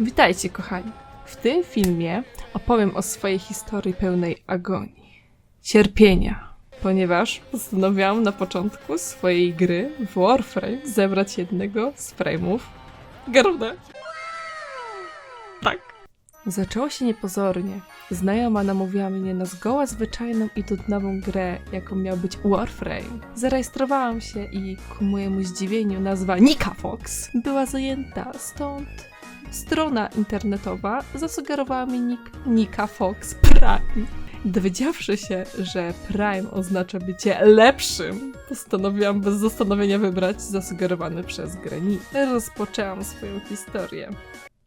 Witajcie, kochani. W tym filmie opowiem o swojej historii pełnej agonii, cierpienia, ponieważ postanowiłam na początku swojej gry w Warframe zebrać jednego z frame'ów Garuda. Tak. Zaczęło się niepozornie. Znajoma namówiła mnie na zgoła zwyczajną i nudnową grę, jaką miał być Warframe. Zarejestrowałam się i ku mojemu zdziwieniu nazwa Nika Fox była zajęta, stąd strona internetowa zasugerowała mi nick Nika Fox Prime. Dowiedziawszy się, że Prime oznacza bycie lepszym, postanowiłam bez zastanowienia wybrać zasugerowany przez grę. Rozpoczęłam swoją historię.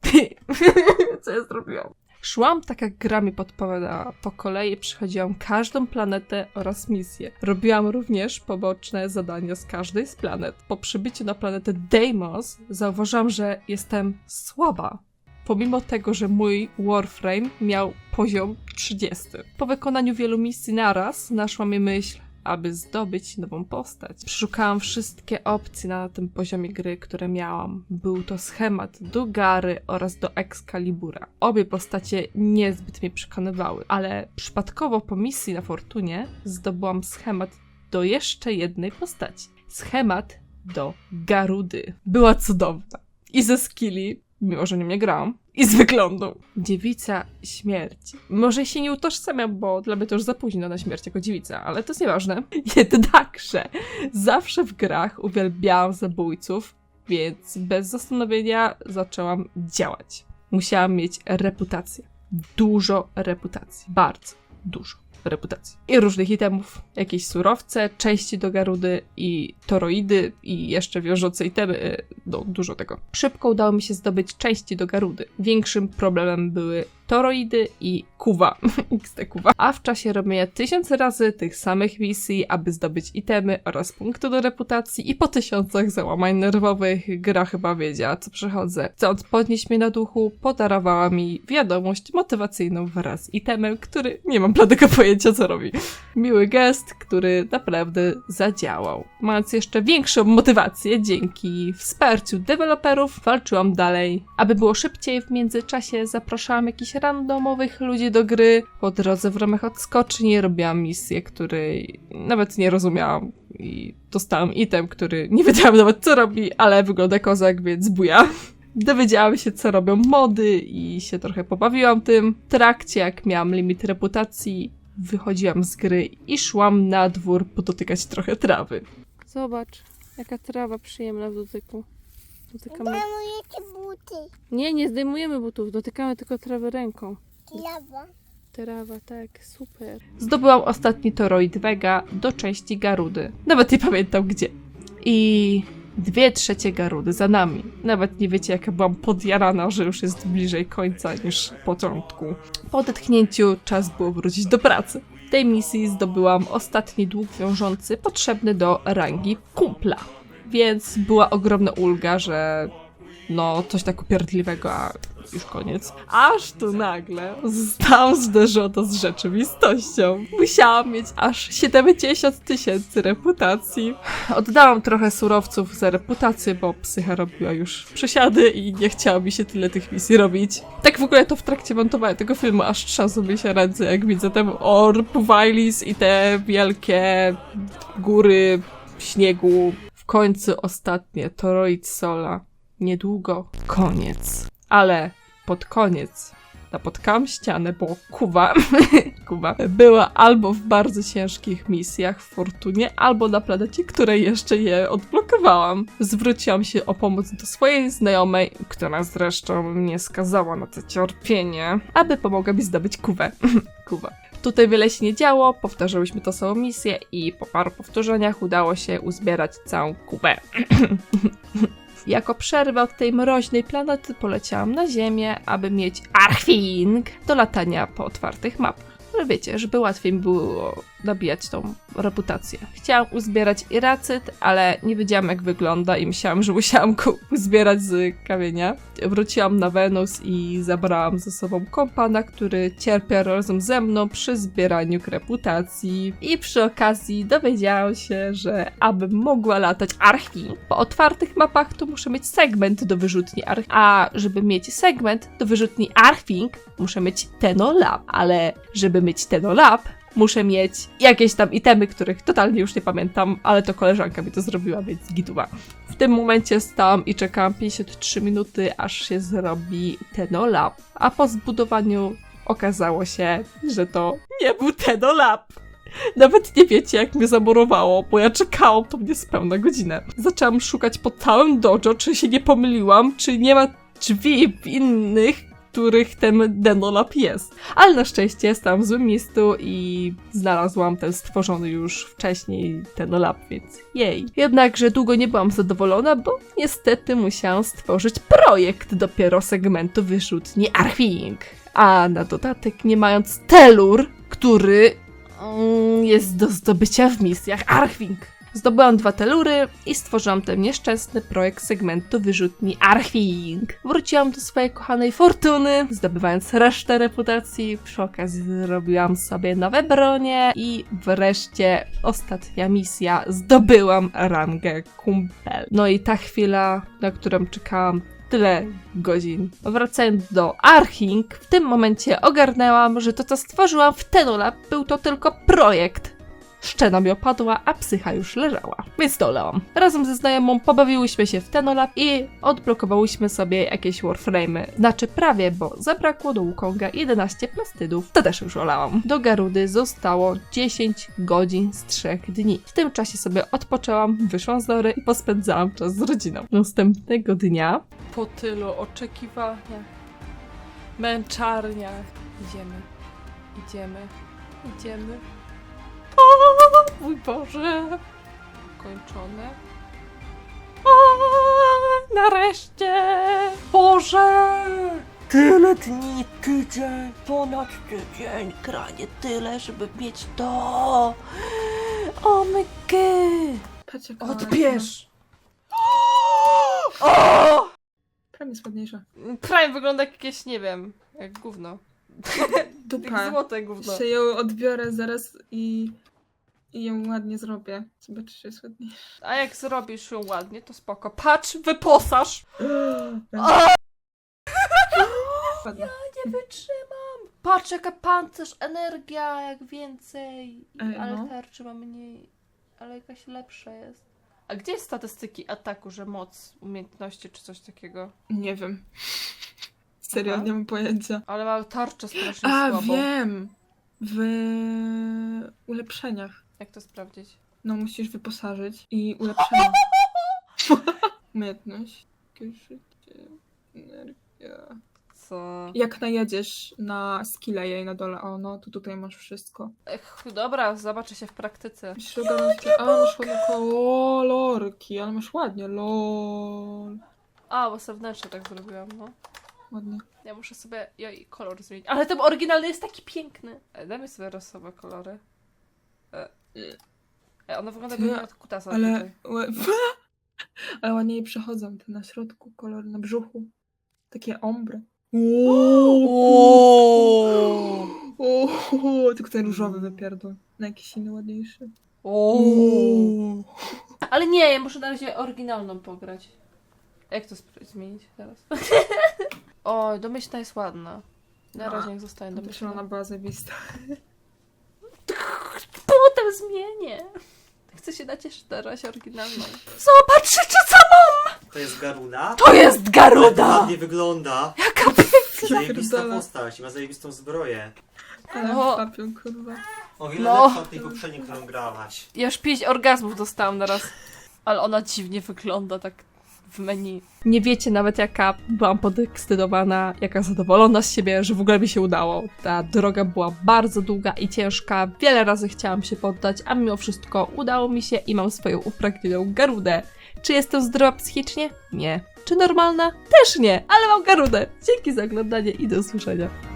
Co ja zrobiłam? Szłam tak jak gra mi podpowiadała. Po kolei przychodziłam każdą planetę oraz misję. Robiłam również poboczne zadania z każdej z planet. Po przybyciu na planetę Deimos zauważyłam, że jestem słaba. Pomimo tego, że mój Warframe miał poziom 30. Po wykonaniu wielu misji naraz naszła mi myśl, aby zdobyć nową postać. Przeszukałam wszystkie opcje na tym poziomie gry, które miałam. Był to schemat do Gary oraz do Excalibura. Obie postacie niezbyt mnie przekonywały, ale przypadkowo po misji na Fortunie zdobyłam schemat do jeszcze jednej postaci. Schemat do Garudy. Była cudowna. I ze skilli, mimo że nie grałam, i z wyglądu. Dziewica śmierci. Może się nie utożsamiam, bo dla mnie to już za późno na śmierć jako dziewica, ale to jest nieważne. Jednakże zawsze w grach uwielbiałam zabójców, więc bez zastanowienia zaczęłam działać. Musiałam mieć reputację. Dużo reputacji. Bardzo dużo reputacji. I różnych itemów. Jakieś surowce, części do garudy i toroidy i jeszcze wiążące itemy. y, No, dużo tego. Szybko udało mi się zdobyć części do garudy. Większym problemem były toroidy i kuwa. XT kuwa. A w czasie robienia tysiąc razy tych samych misji, aby zdobyć itemy oraz punkty do reputacji i po tysiącach załamań nerwowych, gra chyba wiedziała, co przechodzę. Chcąc podnieść mnie na duchu, podarowała mi wiadomość motywacyjną wraz z itemem, który nie mam bladego pojęcia, co robi. Miły gest, który naprawdę zadziałał. Mając jeszcze większą motywację, dzięki wsparciu deweloperów, walczyłam dalej. Aby było szybciej, w międzyczasie zapraszałam jakichś randomowych ludzi do gry. Po drodze w ramach odskoczni robiłam misję, której nawet nie rozumiałam. I dostałam item, który nie wiedziałam nawet co robi, ale wygląda kozak, więc buja. Dowiedziałam się, co robią mody i się trochę pobawiłam tym. W trakcie, jak miałam limit reputacji, wychodziłam z gry i szłam na dwór podotykać trochę trawy. Zobacz, jaka trawa przyjemna w dotyku. Dotykamy... Zdejmujecie buty. Nie, nie zdejmujemy butów, dotykamy tylko trawy ręką. Lawa. Trawa, tak, super. Zdobyłam ostatni toroid Vega do części Garudy. Nawet nie pamiętam gdzie. I dwie trzecie Garudy za nami. Nawet nie wiecie, jaka byłam podjarana, że już jest bliżej końca niż początku. Po odetchnięciu czas było wrócić do pracy. W tej misji zdobyłam ostatni dług wiążący potrzebny do rangi kumpla. Więc była ogromna ulga, że no coś tak upierdliwego, a już koniec. Aż tu nagle zostałam zderzona z rzeczywistością. Musiałam mieć aż 70 tysięcy reputacji. Oddałam trochę surowców za reputację, bo psycha robiła już przesiady i nie chciało mi się tyle tych misji robić. Tak w ogóle to w trakcie montowania tego filmu aż trzasą mi się ręce, jak widzę ten orb Wailis i te wielkie góry śniegu. W końcu ostatnie, Toroid Sola. Niedługo koniec. Ale pod koniec napotkałam ścianę, bo Kuba, Kuba była albo w bardzo ciężkich misjach w Fortunie, albo na planecie, której jeszcze je odblokowałam. Zwróciłam się o pomoc do swojej znajomej, która zresztą mnie skazała na to cierpienie, aby pomogła mi zdobyć Kuwę. Kuba. Tutaj wiele się nie działo, powtarzałyśmy tą samą misję i po paru powtórzeniach udało się uzbierać całą Kubę. Jako przerwę od tej mroźnej planety poleciałam na Ziemię, aby mieć archwing do latania po otwartych mapach. Ale wiecie, żeby łatwiej mi było nabijać tą reputację. Chciałam uzbierać iracyt, ale nie wiedziałam jak wygląda i myślałam, że musiałam go uzbierać z kamienia. Wróciłam na Wenus i zabrałam ze sobą kompana, który cierpiał razem ze mną przy zbieraniu reputacji. I przy okazji dowiedziałam się, że abym mogła latać archi, po otwartych mapach to muszę mieć segment do wyrzutni archi, a żeby mieć segment do wyrzutni arching, muszę mieć Tenolab, ale żeby mieć Tenolab, muszę mieć jakieś tam itemy, których totalnie już nie pamiętam, ale to koleżanka mi to zrobiła, więc gituwa. W tym momencie stałam i czekałam 53 minuty, aż się zrobi Tenolab, a po zbudowaniu okazało się, że to nie był Tenolab. Nawet nie wiecie, jak mnie zamurowało, bo ja czekałam to niespełna godzinę. Zaczęłam szukać po całym dojo, czy się nie pomyliłam, czy nie ma drzwi w innych, których ten Denolab jest. Ale na szczęście stałam w złym miejscu i znalazłam ten stworzony już wcześniej Denolab, więc jej. Jednakże długo nie byłam zadowolona, bo niestety musiałam stworzyć projekt dopiero segmentu wyrzutni Archwing. A na dodatek nie mając Telur, który mm, jest do zdobycia w misjach Archwing. Zdobyłam dwa telury i stworzyłam ten nieszczęsny projekt segmentu wyrzutni Archwing. Wróciłam do swojej kochanej fortuny, zdobywając resztę reputacji. Przy okazji zrobiłam sobie nowe bronie i wreszcie ostatnia misja. Zdobyłam rangę kumpel. No i ta chwila, na którą czekałam tyle godzin. Wracając do Arching, w tym momencie ogarnęłam, że to co stworzyłam w Tenolab był to tylko projekt. Szczena mi opadła, a psycha już leżała. Więc dolałam. Razem ze znajomą pobawiłyśmy się w Tenolab i odblokowałyśmy sobie jakieś warframe'y. Znaczy prawie, bo zabrakło do Wukonga 11 plastydów. To też już olałam. Do Garudy zostało 10 godzin z 3 dni. W tym czasie sobie odpoczęłam, wyszłam z Lory i pospędzałam czas z rodziną. Następnego dnia po tylu oczekiwaniach, męczarniach, idziemy, idziemy, idziemy. Mój Boże! Kończone. O, nareszcie! Boże! Tyle dni, tydzień, ponad tydzień, granie tyle, żeby mieć to. O my god! Patrz jak Odbierz! Prawie jest ładniejsza. Prime wygląda jak jakieś, nie wiem, jak gówno. Jak Dupa. złote gówno. Się ją odbiorę zaraz i, i ją ładnie zrobię. Zobaczysz, że jest ładniejsza. A jak zrobisz ją ładnie, to spoko. Patrz, wyposaż! Ładnie. Nie wytrzymam! Patrz, jaka pancerz, energia, jak więcej. Ej, ale no. tarczy ma mniej, ale jakaś lepsza jest. A gdzie jest statystyki ataku, że moc, umiejętności czy coś takiego? Nie wiem. Serio, Aha. nie mam pojęcia. Ale ma tarczę strasznie A, słabą. wiem! W ulepszeniach. Jak to sprawdzić? No, musisz wyposażyć i ulepszenia. Umiejętność. Życie, energia. Co? Jak najedziesz na skilla jej na dole, o no, to tutaj masz wszystko. Ech, dobra, zobaczę się w praktyce. Musisz ogarnąć. A, masz ładne kolorki, ale masz ładnie, lol. A, bo zewnętrznie tak zrobiłam, no. Ładnie. Ja muszę sobie jej kolor zmienić. Ale ten oryginalny jest taki piękny. E, Dajmy sobie rosowe kolory. E, one wyglądają Ty, jak od kutasa Ale, ale ładniej przechodzą te na środku kolory, na brzuchu. Takie ombre. Ooo. Tylko ten różowy wypierdol. Na jakiś inny ładniejszy. Ooo. Ale nie, ja muszę na razie oryginalną pograć. Jak to zmienić teraz? o, domyślna jest ładna. Na No, razie niech zostanie Też domyślna. ona była zajebista. Zmienię. Chcę się nacieszyć na razie oryginalną. Zobaczcie, co mam! To jest Garuda? To jest Garuda! ładnie wygląda. Jaka piękna! Zajebista pierdolę. postać, ma zajebistą zbroję. Ale No. papią, kurwa. O wiele No. lepsza od tej poprzedniej, którą grałaś. Ja już pięć orgazmów dostałam naraz. Ale ona dziwnie wygląda tak w menu. Nie wiecie nawet jaka byłam podekscytowana, jaka zadowolona z siebie, że w ogóle mi się udało. Ta droga była bardzo długa i ciężka, wiele razy chciałam się poddać, a mimo wszystko udało mi się i mam swoją upragnioną garudę. Czy jestem zdrowa psychicznie? Nie. Czy normalna? Też nie, ale mam garudę. Dzięki za oglądanie i do usłyszenia.